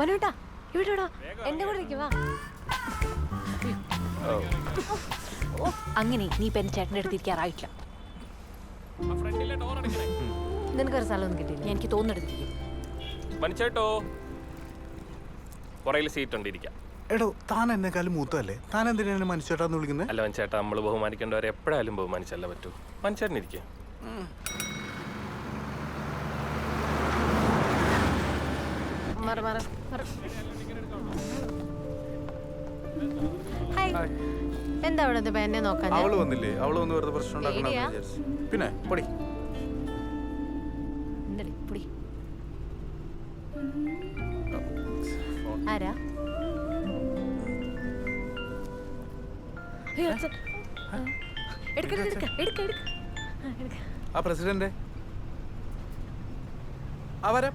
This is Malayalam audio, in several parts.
മനോട്ടാ ഇവിടെ ഇടാ എന്റെ കൂടെ നിൽക്കുക അങ്ങനെ നീ ഇപ്പൊ എന്റെ ചേട്ടന്റെ അടുത്ത് ഇരിക്കാറായിട്ടില്ല. നിനക്കൊരു സ്ഥലമൊന്നും കിട്ടിയില്ല. എനിക്ക് തോന്നെടുത്തിരിക്കും മനുച്ചേട്ടോ പുറയിൽ സീറ്റ് ഉണ്ട് ഇരിക്കാം. എടോ താൻ എന്നെക്കാളും മൂത്തല്ലേ താൻ എന്തിനാണ് മനുഷ്യട്ടാന്ന് വിളിക്കുന്നത്? അല്ല മനുഷ്യട്ടാ നമ്മൾ ബഹുമാനിക്കേണ്ടവരെ എപ്പോഴായാലും ബഹുമാനിച്ചല്ല പറ്റൂ. മനുച്ചേട്ടൻ മാറ് മാറ് എന്താ അവിടെ ഇത് എന്നെ നോക്കാൻ അവൾ വന്നില്ലേ അവൾ വന്ന് വെറുതെ പ്രശ്നം ഉണ്ടാക്കണം പേടിയാ? പിന്നെ പൊടി എന്തടി പൊടി ആരാ അയ്യോ, അച്ഛൻ. ആ. എടുക്ക്, എടുക്ക്, എടുക്ക്, എടുക്ക്, എടുക്ക്. ആ, എടുക്ക്. ആ പ്രസിഡന്റ് ആ. വരാം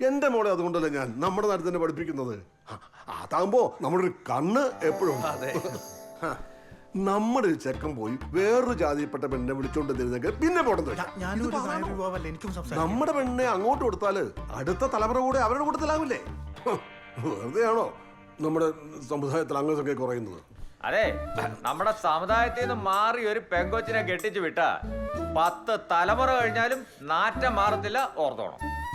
എന്റെ മോളെ അതുകൊണ്ടല്ലേ ഞാൻ നമ്മുടെ നാട്ടിൽ തന്നെ പഠിപ്പിക്കുന്നത്. അതാകുമ്പോ നമ്മുടെ ഒരു കണ്ണ് എപ്പോഴും നമ്മുടെ ഒരു ചെക്കൻ പോയി വേറൊരു ജാതിയിൽപ്പെട്ട പെണ്ണിനെ വിളിച്ചോണ്ട് തരുന്നെങ്കിൽ പിന്നെ പോട്ടെന്ന് വെക്കാം. എനിക്കും സംസാരിക്കാം നമ്മുടെ പെണ്ണിനെ അങ്ങോട്ട് കൊടുത്താൽ അടുത്ത തലമുറ കൂടെ അവരുടെ കൂട്ടത്തിലാവില്ലേ? ഹ, വെറുതെയാണോ നമ്മുടെ സമുദായത്തിൽ അംഗസംഖ്യ കുറയുന്നത്? അതെ നമ്മുടെ സമുദായത്തിൽ നിന്ന് മാറി ഒരു പെങ്കൊച്ചിനെ കെട്ടിച്ചു വിട്ട പത്ത് തലമുറ കഴിഞ്ഞാലും നാറ്റം മാറത്തില്ല ഓർത്തോണം.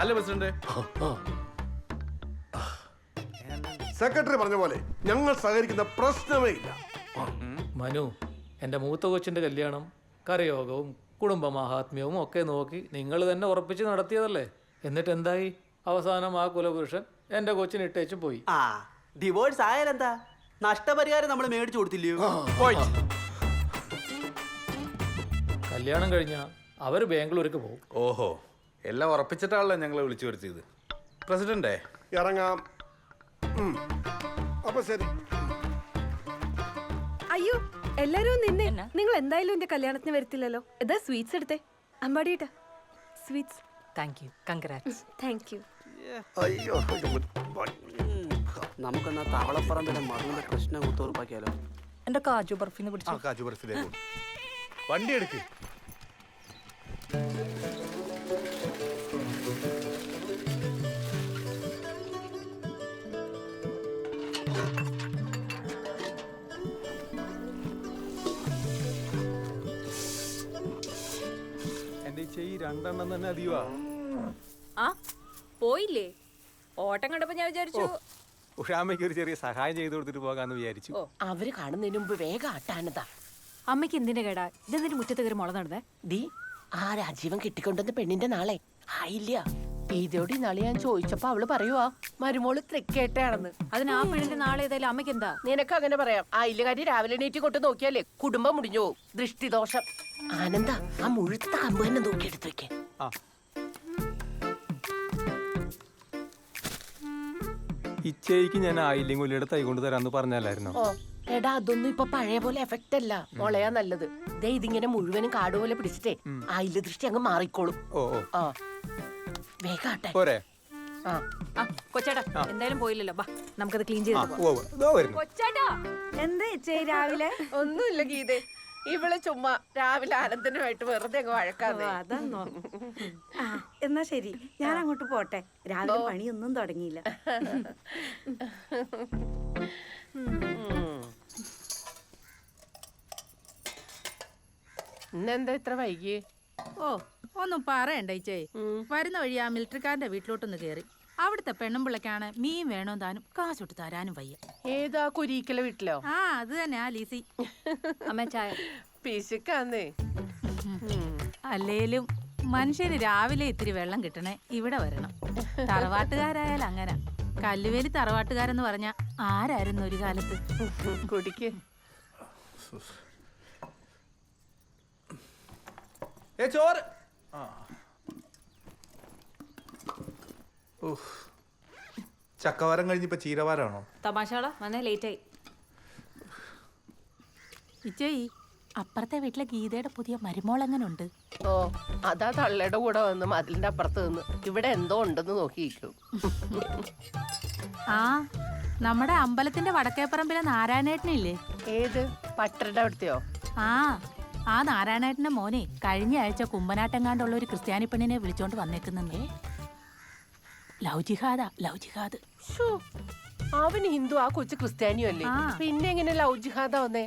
അല്ലേ പ്രസിഡന്റ്? സെക്രട്ടറി പറഞ്ഞ പോലെ ഞങ്ങൾ സഹകരിക്കുന്ന പ്രശ്നമേ ഇല്ല. മനു എന്റെ മൂത്ത കൊച്ചിന്റെ കല്യാണം കരയോഗവും കുടുംബ മാഹാത്മ്യവും ഒക്കെ നോക്കി നിങ്ങൾ തന്നെ ഉറപ്പിച്ച് നടത്തിയതല്ലേ? എന്നിട്ട് എന്തായി? അവസാനം ആ കുലപുരുഷൻ എന്റെ കൊച്ചിന് ഇട്ടേച്ചും പോയി. ആ ഡിവോഴ്സ് ആയാലെന്താ? നഷ്ടപരിഹാരം നമ്മൾ മേടിച്ചു കൊടുത്തില്ലയോ? കല്യാണം കഴിഞ്ഞാൽ അവർ ബാംഗ്ലൂർക്ക് പോകും. ഓഹോ. എല്ലാം ഉറപ്പിച്ചിട്ടാണല്ലോ ഞങ്ങളെ വിളിച്ചു വരുത്തിയത്. പ്രസിഡന്റേ ഇറങ്ങാം. ഉം. അപ്പൊ ശരി. അയ്യോ എല്ലാരും നിന്നെ. നിങ്ങൾ എന്തായാലും എന്റെ കല്യാണത്തിന് വരത്തില്ലല്ലോ. ഇതാ സ്വീറ്റ്സ് എടുത്തേ. അമ്പാടിയിട്ട sweets thank you congrats thank you അയ്യോ നമുക്കെന്നാ തവളപ്പറമ്പിലെ മകളുടെ പ്രശ്നം കുത്തുറപ്പാക്കിയാലോ എന്റെ കാജു ബർഫിന്ന് ആ പിടിച്ചു കാജു ബർഫിലേക്ക്. വണ്ടി എടുക്ക്. രണ്ടെണ്ണം തന്നെ ആ പോയില്ലേ? ഓട്ടം കണ്ടപ്പോ ഞാൻ വിചാരിച്ചു ഉഷാമ്മയ്ക്ക് ഒരു ചെറിയ സഹായം ചെയ്തു കൊടുത്തിട്ട് പോകാന്ന് വിചാരിച്ചു. അവർ കാണുന്നതിന് മുമ്പ് വേഗം ആട്ടാനതാ. അമ്മയ്ക്ക് എന്തിന്റെ കേടാ? ഇതെന്തിനു മുറ്റത്ത് കയറി മുള നടന്നേ? ദീ ആ രാജീവൻ കെട്ടിക്കൊണ്ടുവന്ന പെണ്ണിന്റെ നാളെ? ആയില്ല. ഇതോട് നാളെ ഞാൻ ചോദിച്ചപ്പോ അവൾ പറയുവാ മരുമോൾ തൃക്കേട്ടയാണെന്ന്. അതിന് ആ പെണ്ണിന്റെ നാളെ ഏതായാലും അമ്മയ്ക്ക് എന്താ? നിനക്ക് അങ്ങനെ പറയാം. ആയില്ലകാരി രാവിലെ എണീറ്റ് കൊട്ട് നോക്കിയാലേ കുടുംബം മുടിഞ്ഞു പോകും. ദൃഷ്ടിദോഷം. ആനന്ദ ആ മുഴുത്ത കമ്പ് തന്നെ നോക്കിയെടുത്ത് വെക്കേ. ആ. ഇച്ചയ്ക്ക് ഞാൻ ആയില്യം കൊല്ലിയുടെ തൈ കൊണ്ട് തരാന്ന് പറഞ്ഞല്ലായിരുന്നോ ഓ എടാ അതൊന്നും ഇപ്പൊ പഴയ പോലെ എഫക്റ്റ് അല്ല. മുളയാ നല്ലത്. ദേ ഇതിങ്ങനെ മുഴുവനും കാട് പോലെ പിടിച്ചിട്ടേ ആയില്ല ദൃഷ്ടി അങ്ങ് മാറിക്കോളും. ഓ ഓ. ആ. വേഗം ആട്ടെ. പോരെ. ആ. ആ കൊച്ചേട്ടാ എന്തായാലും പോയില്ലല്ലോ. ബാ നമുക്കത് ക്ലീൻ ചെയ്ത് കൊച്ചേട്ടാ എന്താ ഇച്ചേ രാവിലെ? ഒന്നുമില്ല ഗീതേ. ഇവൾ ചുമ്മാ രാവിലെ ആനന്ദനുമായിട്ട് വെറുതെ അങ്ങ് വഴക്കാതെ അതാന്നോ. ആ എന്നാ ശരി. ഞാൻ അങ്ങോട്ട് പോട്ടെ. രാവിലെ പണിയൊന്നും തുടങ്ങിയില്ല. ഇന്നെന്താ ഇത്ര വൈകി? ഓ ഒന്നും പറയണ്ട ഇച്ചേ. വരുന്ന വഴി ആ മിലിറ്ററിക്കാരന്റെ വീട്ടിലോട്ടൊന്ന് കയറി അവിടുത്തെ പെണ്ണുമ്പിള്ളക്കാണ് മീൻ വേണോ താനും കാശൊട്ട് തരാനും വയ്യ. ഏതാ കുരീക്കല വീട്ടിലോ? ആ അത് തന്നെ ആ ലീസി. അമ്മ ചായ. പിശുക്കാന്നേ. അല്ലേലും മനുഷ്യന് രാവിലെ ഇത്തിരി വെള്ളം കിട്ടണേ ഇവിടെ വരണം. തറവാട്ടുകാരായാലും അങ്ങനെ. കല്ലുവേലി തറവാട്ടുകാരെന്ന് പറഞ്ഞ ആരായിരുന്നു ഒരു കാലത്ത്? കുടിക്ക്. ചോറ്. ആ. ചക്കവാരം കഴിഞ്ഞിപ്പോ ചീരവാരാണോ? തമാശകളാ വന്നേ ലേറ്റ് ആയി ഇച്ചേയി അപ്പുറത്തെ വീട്ടിലെ ഗീതയുടെ പുതിയ മരുമോൾ എങ്ങനെ ഉണ്ട് ഓ അതാ തള്ളയുടെ കൂടെ വന്ന് മതിലിന്റെ അപ്പുറത്ത് നിന്ന്. ഇവിടെ എന്തോ ഉണ്ടെന്ന് നോക്കിയിരിക്കും. ആ നമ്മുടെ അമ്പലത്തിന്റെ വടക്കേപ്പറമ്പിലെ നാരായണേട്ടനില്ലേ? ഏത്? പട്ടരുടെ അവിടുത്തെയോ? ആ ആ നാരായണേട്ടന്റെ മോനെ കഴിഞ്ഞ ആഴ്ച കുമ്പനാട്ടെങ്ങാണ്ടുള്ള ഒരു ക്രിസ്ത്യാനി പെണ്ണിനെ വിളിച്ചോണ്ട് വന്നേക്കുന്നേ ലവ് ജിഹാദാ ലവ് ജിഹാദ് അവന് ഹിന്ദു ആ കൊച്ചു ക്രിസ്ത്യാനിയോ അല്ലേ? ആ. പിന്നെ എങ്ങനെ ലവ് ജിഹാദ വന്നേ?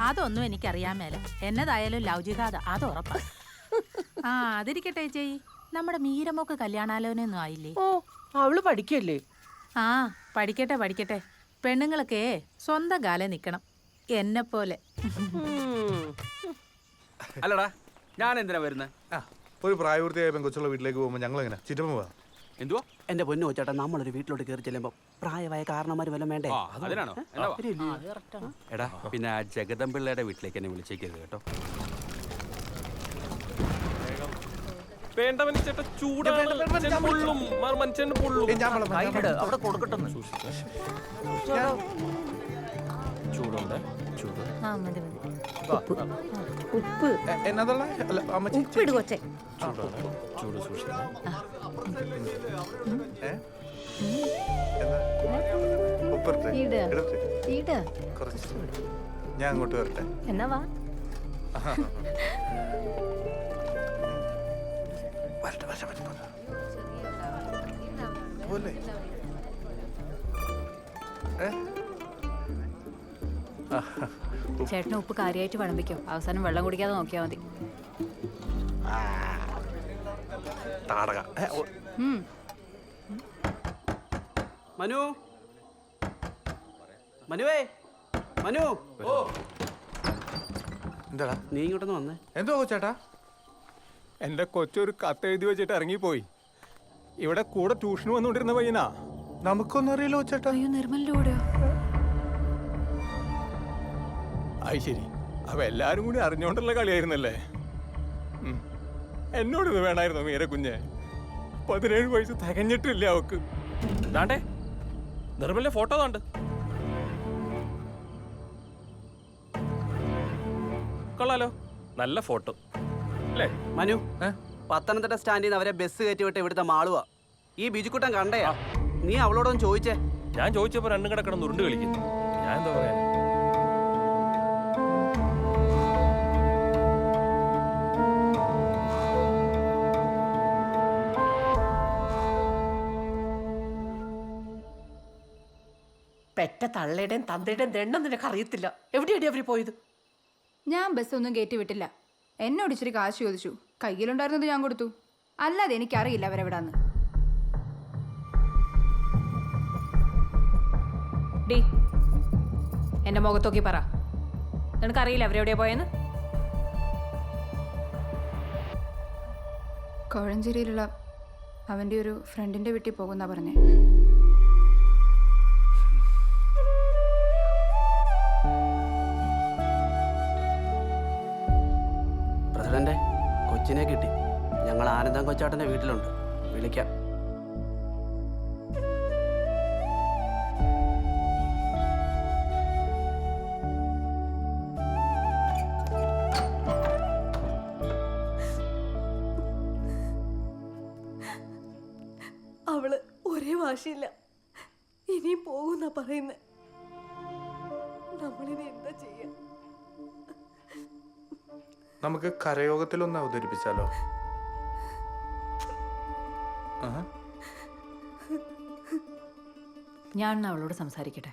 അതൊന്നും എനിക്കറിയാൻ മേല. എന്നതായാലും ലവ് ജിഹാദ് അത് ഉറപ്പാ. ആ അതിരിക്കട്ടെ ചേച്ചി. നമ്മുടെ മീരമോക്ക് കല്യാണാലോചനയൊന്നും ആയില്ലേ? ഓ അവൾ പഠിക്കല്ലേ ആ പഠിക്കട്ടെ പഠിക്കട്ടെ. പെണ്ണുങ്ങളൊക്കെ സ്വന്തം കാലം നിൽക്കണം എന്നെ പോലെ. അല്ലടാ ഞാൻ എന്തിനാ വരുന്നത് ആ ഒരു പ്രായപൂർത്തിയായ പെങ്കൊച്ചുള്ള വീട്ടിലേക്ക് പോകുമ്പോൾ ഞങ്ങൾ എങ്ങനെ ചിറ്റമ്മ പോവാ? എന്തുവാ? എന്റെ പൊന്നു ചേട്ടാ നമ്മളൊരു വീട്ടിലോട്ട് കയറി ചെല്ലുമ്പോ പ്രായമായ കാരണന്മാര് വല്ലതും വേണ്ടേ? അതിനാണോ? എടാ പിന്നെ ജഗദമ്പിള്ളയുടെ വീട്ടിലേക്ക് എന്നെ വിളിച്ചേക്കരുത് കേട്ടോ. ചേട്ടാ ചൂടാണ്. പൊള്ളും പൊള്ളും അവിടെ കൊടുക്കട്ടെ ചൂടുണ്ട് ചൂട്. ഉപ്പ്. എന്നതല്ല ചൂട്. സൂക്ഷിക്കണം. ഞാൻ അങ്ങോട്ട് വരട്ടെ എന്നാ വാ ചേട്ടന് ഉപ്പ് കാര്യമായിട്ട് വിളമ്പിക്കോ. അവസാനം വെള്ളം കുടിക്കാതെ നോക്കിയാൽ മതി. താടക. ഏ, ഓ, മനു? മനുവേ മനു? ഓ എന്താടാ? നീ ഇങ്ങോട്ടൊന്ന് വന്നേ. എന്തോ ചേട്ടാ എന്റെ കൊച്ചൊരു കത്ത് എഴുതി വെച്ചിട്ട് ഇറങ്ങിപ്പോയി. ഇവിടെ കൂടെ ട്യൂഷന് വന്നുകൊണ്ടിരുന്ന പയ്യനാ. നമുക്കൊന്നും അറിയില്ലോ ചേട്ടാ അയ്യോ നിർമ്മലിന്റെ കൂടെയോ? അത് ശരി. അവ എല്ലാരും കൂടി അറിഞ്ഞോണ്ടുള്ള കളിയായിരുന്നല്ലേ. എന്നോടിത് വേണമായിരുന്നു മീര കുഞ്ഞെ. പതിനേഴ് വയസ്സ് തികഞ്ഞിട്ടില്ല അവക്ക്. ദാണ്ടേ നിർമ്മലിന്റെ ഫോട്ടോ താണ്ട് കൊള്ളാലോ. നല്ല ഫോട്ടോ. അല്ലേ? മനു ഏ? പത്തനംതിട്ട സ്റ്റാൻഡിൽ നിന്ന് അവരെ ബസ് കയറ്റി വിട്ട് ഇവിടുത്തെ മാളുവാ. ഈ ബിജുക്കുട്ടൻ കണ്ടയാ. നീ അവളോടൊന്ന് ചോദിച്ചേ. ഞാൻ ചോദിച്ചപ്പോ രണ്ടും കിടക്കണം ഉരുണ്ട് കളിക്കുന്നു. ഞാൻ എന്താ പറയാ? പെറ്റ തള്ളയുടെയും തന്തയുടെയും ദണ്ണം നിനക്ക് അറിയത്തില്ല. എവിടെയാടി അവർ പോയത്? ഞാൻ ബസ്സൊന്നും കയറ്റി വിട്ടില്ല. എന്നോട് ഇച്ചിരി കാശ് ചോദിച്ചു. കയ്യിലുണ്ടായിരുന്നത് ഞാൻ കൊടുത്തു. അല്ലാതെ എനിക്കറിയില്ല അവരെവിടാന്ന്. ഡി എന്റെ മുഖത്തോക്കി പറ. നിനക്കറിയില്ല അവരെവിടെ പോയെന്ന്? കോഴഞ്ചേരിയിലുള്ള അവന്റെ ഒരു ഫ്രണ്ടിന്റെ വീട്ടിൽ പോകുന്ന പറഞ്ഞേ. കൊച്ചിനെ കിട്ടി. ഞങ്ങൾ ആനന്ദം കൊച്ചാട്ടന്റെ വീട്ടിലുണ്ട്. വിളിക്കാം. അവൾ ഒരേ നമ്മളിനി എന്താ ചെയ്യാ? നമുക്ക് കരയോഗത്തിലൊന്ന് അവതരിപ്പിച്ചാലോ ആഹാ. ഞാൻ ഒന്ന് അവളോട് സംസാരിക്കട്ടെ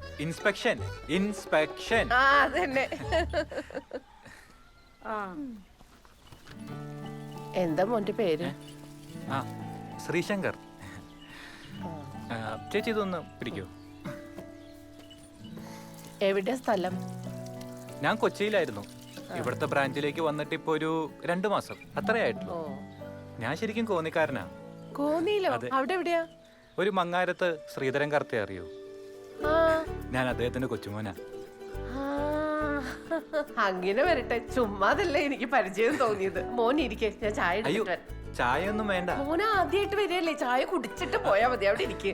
ഇൻസ്പെക്ഷൻ. ഇൻസ്പെക്ഷൻ. ആ അതന്നെ. എന്താ മോന്റെ പേര്? ആ ശ്രീശങ്കർ. ആ, ചേച്ചി ഇതൊന്ന് പിടിക്കോ. എവിടെ സ്ഥലം? ഞാൻ കൊച്ചിയിലായിരുന്നു. ഇവിടുത്തെ ബ്രാഞ്ചിലേക്ക് വന്നിട്ട് ഇപ്പൊ ഒരു രണ്ടു മാസം. അത്രയായിട്ടുള്ളൂ ഓ. ഞാൻ ശരിക്കും കോന്നിക്കാരനാ. കോന്നിയിലോ? അവിടെ എവിടെയാ? ഒരു മങ്ങാരത്ത് ശ്രീധരൻ കർത്തെ അറിയോ. ഞാൻ അദ്ദേഹത്തിന്റെ കൊച്ചുമോനാ. അങ്ങനെ വരട്ടെ. ചുമ്മാതല്ലേ എനിക്ക് പരിചയം തോന്നിയത്. മോൻ ഇരിക്കെ ഞാൻ ചായ അയ്യോ എടുത്തിട്ട് വരാം. ചായ ഒന്നും വേണ്ട. മോൻ ആദ്യമായിട്ട് വരികയല്ലേ? ചായ കുടിച്ചിട്ട് പോയാ മതി അവിടെ ഇരിക്കെ.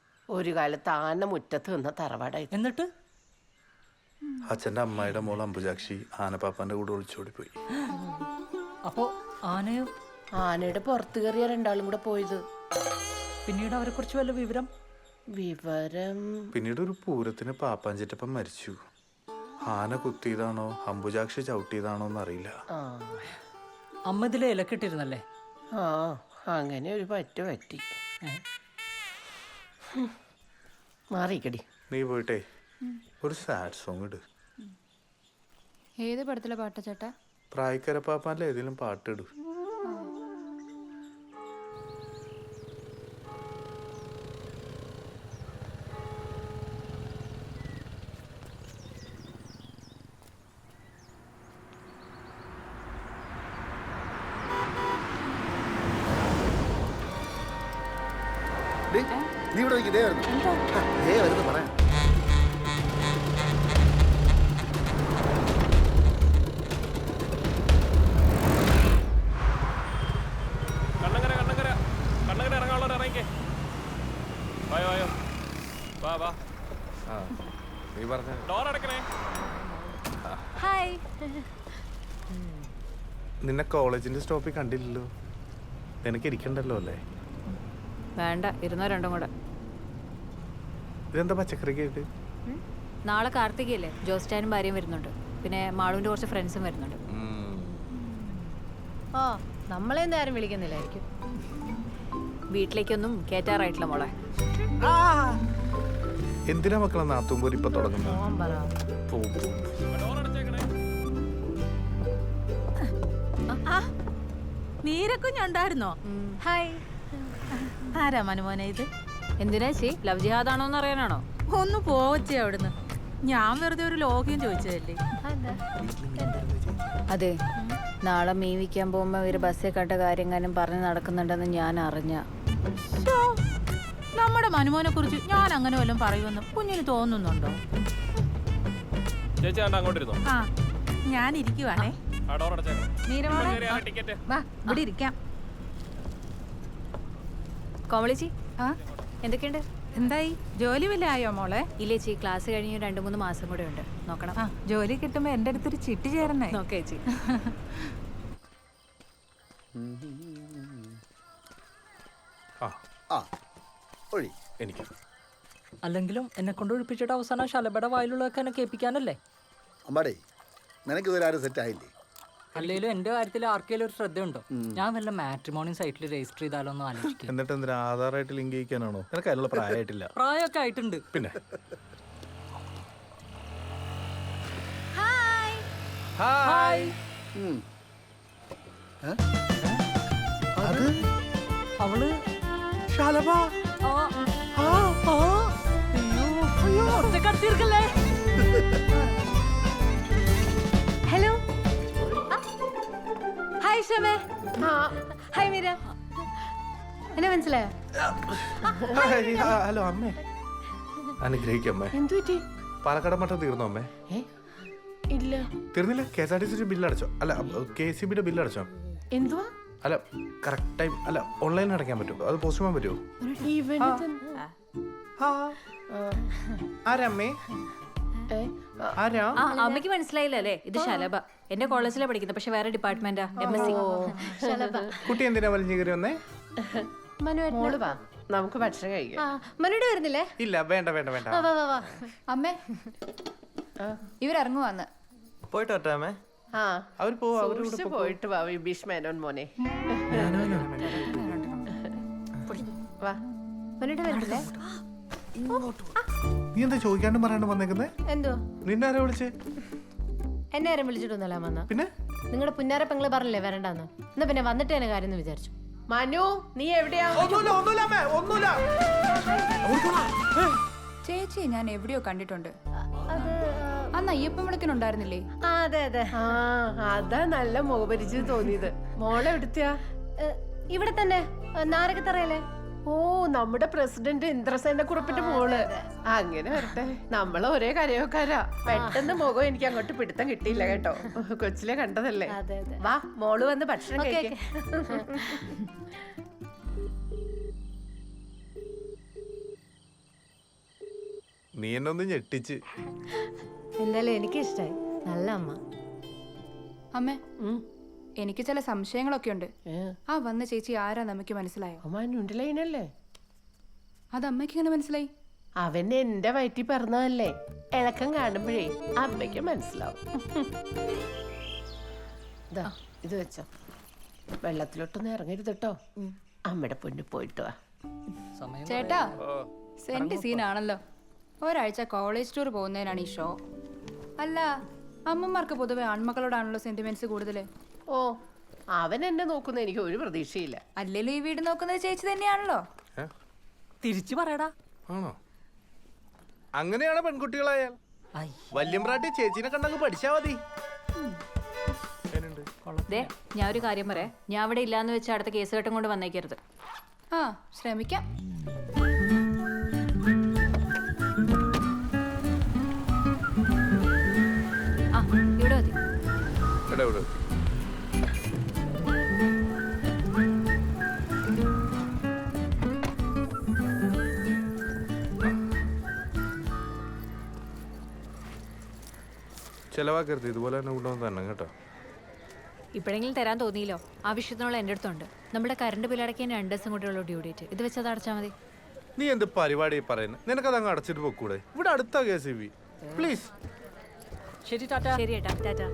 ഒരു കാലത്ത് ആന മുറ്റത്ത് നിന്ന തറവാടായി. എന്നിട്ട്? അച്ഛന്റെ അമ്മയുടെ മോൾ അമ്പുജാക്ഷി ആനപ്പാപ്പാന്റെ കൂടെ ഒളിച്ചോടി പോയി അപ്പോ ആനയോ? ആനയുടെ പുറത്ത് കയറിയ രണ്ടാളും കൂടെ പോയത്. പിന്നീട് അവരെ കുറിച്ച് വല്ല വിവരം? വിവരം. പിന്നീട് ഒരു പൂരത്തിന് പാപ്പാഞ്ചിറ്റപ്പൻ മരിച്ചു. ആന കുത്തിയതാണോ അമ്പുജാക്ഷി ചവിട്ടിയതാണോ എന്നറിയില്ല. ആ. അമ്മ ഇതിലെ ഇലക്കിട്ടിരുന്നല്ലേ? ആ അങ്ങനെ ഒരു പറ്റു പറ്റി. ഹും. മാറിക്കടി നീ പോയിട്ടേ ഒരു സാഡ് സോങ് ഇട്. ഏത് പടത്തിലെ പാട്ടാ ചേട്ടാ? പ്രായക്കര പാപ്പാന്റെ ഏതെങ്കിലും പാട്ടിട് നിന്നെ കോളേജിന്റെ സ്റ്റോപ്പിൽ കണ്ടില്ലല്ലോ. നിനക്ക് ഇരിക്കണ്ടല്ലോ അല്ലേ? വേണ്ട ഇരുന്നോ രണ്ടും കൂടെ. ഇതെന്താ പച്ചക്കറിക്ക് ആയിട്ട് നാളെ കാർത്തികയല്ലേ? ജോസ്റ്റാനും ഭാര്യയും വരുന്നുണ്ട്. പിന്നെ മാളുവിന്റെ കുറച്ച് ഫ്രണ്ട്സും വരുന്നുണ്ട്. ഓ നമ്മളെന്താ ആരും വിളിക്കുന്നില്ലായിരിക്കും. വീട്ടിലേക്കൊന്നും കേറ്റാറായിട്ടില്ല മോളെ. എന്തിനാ മക്കളെ നാത്തുമ്പോൾ ഇപ്പൊ തുടങ്ങുന്നത്? നീരക്കുഞ്ഞുണ്ടായിരുന്നോ? ഹായ് ആരാ മനുമോനെ ഇത്? എന്തിനാ ചേ ലവ് ജിഹാദാണോ എന്ന് അറിയാനാണോ? ഒന്ന് പോവച്ചേ അവിടുന്ന്. ഞാൻ വെറുതെ ഒരു ലോഗ്യം ചോദിച്ചതല്ലേ? അതെ നാളെ മീൻ വിൽക്കാൻ പോകുമ്പോ ഇവർ ബസ്സിൽ കണ്ട കാര്യങ്ങളും പറഞ്ഞ് നടക്കുന്നുണ്ടെന്ന് ഞാൻ അറിഞ്ഞ. നമ്മുടെ മനുമോനെ കുറിച്ച് ഞാൻ അങ്ങനെ വല്ലതും പറയുമെന്ന് കുഞ്ഞിന് തോന്നുന്നുണ്ടോ? ചേച്ചി ആ ഞാൻ ഇരിക്കുവാണേ. കോമളിച്ചി ആ? എന്തൊക്കെയുണ്ട്? എന്തായി? ജോലി വല്ല ആയോ മോളെ? ഇല്ലേ ചേച്ചി ക്ലാസ് കഴിഞ്ഞ് രണ്ടു മൂന്ന് മാസം കൂടെ ഉണ്ട്. നോക്കണം. ആ ജോലി കിട്ടുമ്പോ എന്റെ അടുത്തൊരു ചിട്ടി ചേരണേ നോക്കേ ചേച്ചി. എനിക്ക്. അല്ലെങ്കിലും എന്നെ കൊണ്ട് ഒഴിപ്പിച്ചിട്ട് അവസാനം ശലഭയുടെ വായിലുള്ളതൊക്കെ എന്നെ കേൾപ്പിക്കാനല്ലേ? അമ്പാടേ നിനക്ക് ആരും സെറ്റ് ആയില്ലേ? അല്ലെങ്കിലും എന്റെ കാര്യത്തിൽ ആർക്കെങ്കിലും ഒരു ശ്രദ്ധയുണ്ടോ? ഞാൻ വല്ല മാട്രിമോണി സൈറ്റിൽ രജിസ്റ്റർ ചെയ്താലോ എന്ന് ആലോചിക്കും. എന്നിട്ട് എന്തിനാ ആധാറായിട്ട് ലിങ്ക് ചെയ്യിക്കാനാണോ? നിനക്ക് അതിനുള്ള പ്രായമായിട്ടില്ല. പ്രായമൊക്കെ ആയിട്ടുണ്ട്. പിന്നെ? ഹായ്. അത് അവൾ ശാലഭ. ആ, ആ, ആ. അയ്യോ, അയ്യോ, ഒറ്റക്കടത്തിയിരിക്കല്ലേ? ഹലോ. ഹായ് ഷമേ. ഹായ് മീര. എന്നെ മനസ്സിലായോ? ഹലോ അമ്മേ. അനുഗ്രഹിക്കും അമ്മേ. എന്തു പറ്റി? പാലക്കാട് മട്ടം തീർന്നോ അമ്മേ? ഇല്ല. തീർന്നില്ല? K S R T C bill അടച്ചോ അല്ല കെ സി ബിയുടെ ബില്ല് അടച്ചോ എന്തുവാ? അല്ല കറക്റ്റ് ടൈം അല്ല ഓൺലൈനിൽ അടയ്ക്കാൻ പറ്റുമോ? അത് പോസ്റ്റ് ചെയ്യാൻ പറ്റുമോ? ആരമ്മേ ആ, മനസ്സിലായില്ലേ അമ്മയ്ക്ക് മനസ്സിലായില്ല അല്ലേ ഇത് ശലഭ. എന്റെ കോളേജിലാണ് പഠിക്കുന്നത് പക്ഷെ വേറെ ഡിപ്പാർട്ട്മെന്റാ എം എസ് സി കുട്ടി എന്തിനാ വലിഞ്ഞു കയറി വന്നേ? മോൾ വാ. നമുക്ക് ഭക്ഷണം കഴിക്കാം. മനുടെ വരുന്നില്ലേ? ഇല്ല വേണ്ട വേണ്ട വേണ്ട. വാ വാ വാ അമ്മേ. ഇവരിറങ്ങുവാന്ന്. പോയിട്ട് അമ്മേ? ആ. അവർ പോവാ അവർ സൂക്ഷിച്ച് പോയിട്ട് വാ വിഭീഷ് മേനോൻ മോനെ. വാ. മനുടെ വരുന്നില്ലേ? നീ എന്താ ചോദിക്കാണ്ട് പറയാണ്ട് വന്നേക്കുന്നേ? എന്തോ നിന്നെ ആരാ വിളിച്ചേ? എന്നെ ആരും വിളിച്ചിട്ടൊന്നുമല്ല വന്ന. പിന്നെ? നിങ്ങളുടെ പുന്നാര പെങ്ങൾ പറഞ്ഞില്ലേ വരണ്ടെന്ന്? എന്നാ പിന്നെ വന്നിട്ട് എന്നെ കാര്യം വിചാരിച്ചു. മനു നീ എവിടെയാ? ഒന്നുമില്ല ഒന്നുമില്ല അമ്മേ ഒന്നുമില്ല. ചേച്ചി ഞാൻ എവിടെയോ കണ്ടിട്ടുണ്ട്. അന്ന് അയ്യപ്പൻ വിളക്കിനുണ്ടായിരുന്നില്ലേ? അതെ അതെ. ആ അതാ നല്ല മുഖപരിചയം തോന്നിയത്. മോളെ എവിടുത്തെയാ ഇവിടെ തന്നെ നാരകത്തറയല്ലേ? ഓ നമ്മുടെ പ്രസിഡന്റ് ഇന്ദ്രസേന കുറിപ്പിന്റെ മോൾ. അങ്ങനെ വരട്ടെ. നമ്മൾ ഒരേ കരയോക്കാരാ പെട്ടെന്ന് മുഖം എനിക്ക് അങ്ങോട്ട് പിടുത്തം കിട്ടിയില്ല കേട്ടോ. കൊച്ചിലെ കണ്ടതല്ലേ? അതെ അതെ. വാ മോൾ വന്ന് ഭക്ഷണം കഴിക്കേ. നീ എന്നൊന്ന് ഞെട്ടിച്ച്. എന്തായാലും എനിക്ക് ഇഷ്ടായി നല്ല അമ്മ. അമ്മേ. എനിക്ക് ചില സംശയങ്ങളൊക്കെ ഉണ്ട്. ആ വന്ന ചേച്ചി ആരാ നമുക്ക് മനസ്സിലായോ? അത് അമ്മയ്ക്ക് ഇങ്ങനെ മനസ്സിലായി? അവൻ എന്റെ വയറ്റി പറഞ്ഞതല്ലേ ഇളക്കം കാണുമ്പോഴേ അമ്മയ്ക്ക് മനസ്സിലാവും. ദാ, ഇത് വെച്ചോ. വെള്ളത്തിലോട്ടൊന്നും ഇറങ്ങരുത് കേട്ടോ അമ്മയുടെ പൊന്നു പോയിട്ട് വാ. ചേട്ടാ സെന്റ് സീനാണല്ലോ. ഒരാഴ്ച കോളേജ് ടൂർ പോകുന്നതിനാണ് ഈ ഷോ. അല്ല അമ്മമാർക്ക് പൊതുവെ ആൺമക്കളോടാണല്ലോ സെന്റിമെന്റ്സ് കൂടുതൽ ഓ അവൻ എന്നെ നോക്കുന്ന എനിക്ക് ഒരു പ്രതീക്ഷയില്ല. അല്ലല്ലോ ഈ വീട് നോക്കുന്നത് ചേച്ചി തന്നെയാണല്ലോ. തിരിച്ചു പറയടാ. ആണോ? അങ്ങനെയാണ് പെൺകുട്ടികളായാൽ. വല്യമ്പ്രാട്ടി ചേച്ചിനെ കണ്ടങ്ങ് പഠിച്ചാ മതി. ദേ ഞാൻ ഒരു കാര്യം പറയാം. ഞാൻ അവിടെ ഇല്ലാന്ന് വെച്ച് അടുത്ത കേസ് കെട്ടും കൊണ്ട് വന്നേക്കരുത്. ആ ശ്രമിക്കാം. ആ ഇവിടെ മതി. എടാ ഇവിടെ ചെലവാക്കരുത്. ഇതുപോലെ തന്നെ കൊണ്ടുവന്ന് തന്നെ കേട്ടോ. ഇപ്പോഴെങ്കിലും തരാൻ തോന്നിയില്ലോ? ആവശ്യത്തിനുള്ള എന്റെ അടുത്തുണ്ട്. നമ്മുടെ കറണ്ട് ബിൽ അടയ്ക്കാൻ രണ്ട് ദിവസം കൂടെയുള്ള ഡ്യൂ ഡേറ്റ് ഇത് വെച്ചത് അടച്ചാൽ മതി. നീ എന്ത് പരിപാടി പറയുന്നത് നിനക്കത് അങ്ങ് അടച്ചിട്ട് പോക്കൂടെ? ഇവിടെ അടുത്ത കെ സി ബി. പ്ലീസ്. ശരി ടാറ്റ. ശരി ഏട്ടാ ടാറ്റാ.